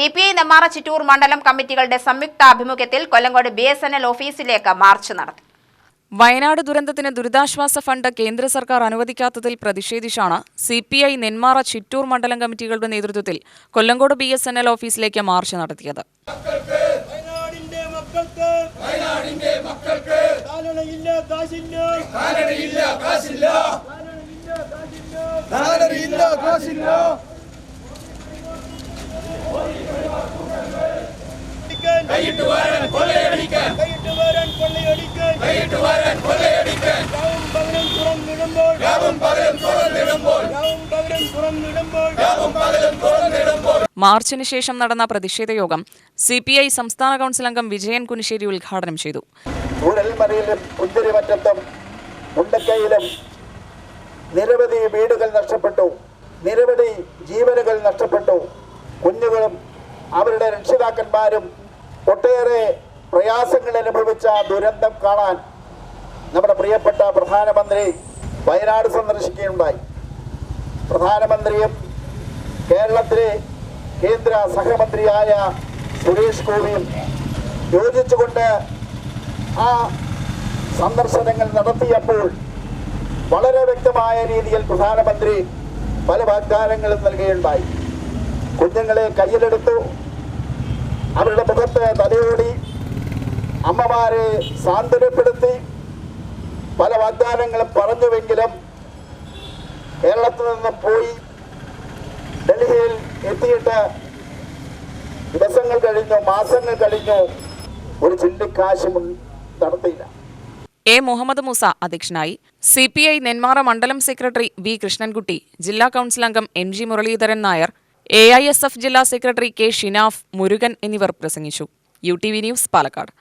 C P I Nemmara Chittur മണ്ഡലം കമ്മിറ്റികളുടെ സംയുക്താഭിമുഖ്യത്തിൽ Kollengode B S N L ഓഫീസിലേക്ക് march നടത്തി. വയനാട് ദുരന്തത്തിന് ദുരിതാശ്വാസ ഫണ്ട് കേന്ദ്ര സർക്കാർ അനുവദിക്കാത്തതിൽ പ്രതിഷേധിച്ചാണ് C P I Nenmara Chittur മണ്ഡലം കമ്മിറ്റികളുടെ നേതൃത്വത്തിൽ Kollengode B S N L ഓഫീസിലേക്ക് മാർച്ച് നടത്തിയത്. കാശില്ല. കൈയിട്ട് വരാൻ കൊള്ളയടിക്കാൻ കൈയിട്ട് വരാൻ കൊള്ളയടിക്കാൻ കൈയിട്ട് വരാൻ കൊള്ളയടിക്കാൻ രാവും പകരം തുറന്നിടുമ്പോൾ. രാവും പകരം തുറന്നിടുമ്പോൾ. രാവും പകരം തുറന്നിടുമ്പോൾ. രാവും പകരം തുറന്നിടുമ്പോൾ. മാർച്ചിന് ശേഷം നടന്ന പ്രതിഷേധ യോഗം സി പി ഐ സംസ്ഥാന കൗൺസിൽ അംഗം വിജയൻ കുനിശ്ശേരി ഉദ്ഘാടനം ചെയ്തു. മുണ്ടക്കയിലും നിരവധി വീടുകൾ നഷ്ടപ്പെട്ടു. നിരവധി ജീവനുകൾ നഷ്ടപ്പെട്ടു. കുഞ്ഞുങ്ങളും അവരുടെ രക്ഷിതാക്കന്മാരും ഒട്ടേറെ പ്രയാസങ്ങൾ അനുഭവിച്ച ദുരന്തം കാണാൻ നമ്മുടെ പ്രിയപ്പെട്ട പ്രധാനമന്ത്രി വയനാട് സന്ദർശിക്കുകയുണ്ടായി. പ്രധാനമന്ത്രിയും കേരളത്തിലെ കേന്ദ്ര സഹമന്ത്രിയായ സുരേഷ് ഗോപിയും യോജിച്ചുകൊണ്ട് ആ സന്ദർശനങ്ങൾ നടത്തിയപ്പോൾ വളരെ വ്യക്തമായ രീതിയിൽ പ്രധാനമന്ത്രി പല വാഗ്ദാനങ്ങളും നൽകുകയുണ്ടായി. കുഞ്ഞുങ്ങളെ കയ്യിലെടുത്തു. അവരുടെ മുഖത്ത് തലയോടി അമ്മമാരെ സാന്ത്വനപ്പെടുത്തി പല വാഗ്ദാനങ്ങളും പറഞ്ഞുവെങ്കിലും കേരളത്തിൽ നിന്ന് പോയി ഡൽഹിയിൽ എത്തിയിട്ട് ദിവസങ്ങൾ കഴിഞ്ഞു മാസങ്ങൾ കഴിഞ്ഞു ഒരു ചില്ലിക്കാശും നടത്തിയില്ല. എ മുഹമ്മദ് മൂസ അധ്യക്ഷനായി. സി പി ഐ നെന്മാറ മണ്ഡലം സെക്രട്ടറി വി കൃഷ്ണൻകുട്ടി ജില്ലാ കൗൺസിൽ അംഗം M G Muraleedharan Nair A I S F ജില്ലാ സെക്രട്ടറി കെ ഷിനാഫ് മുരുകൻ എന്നിവർ പ്രസംഗിച്ചു. U T V news Palakkad.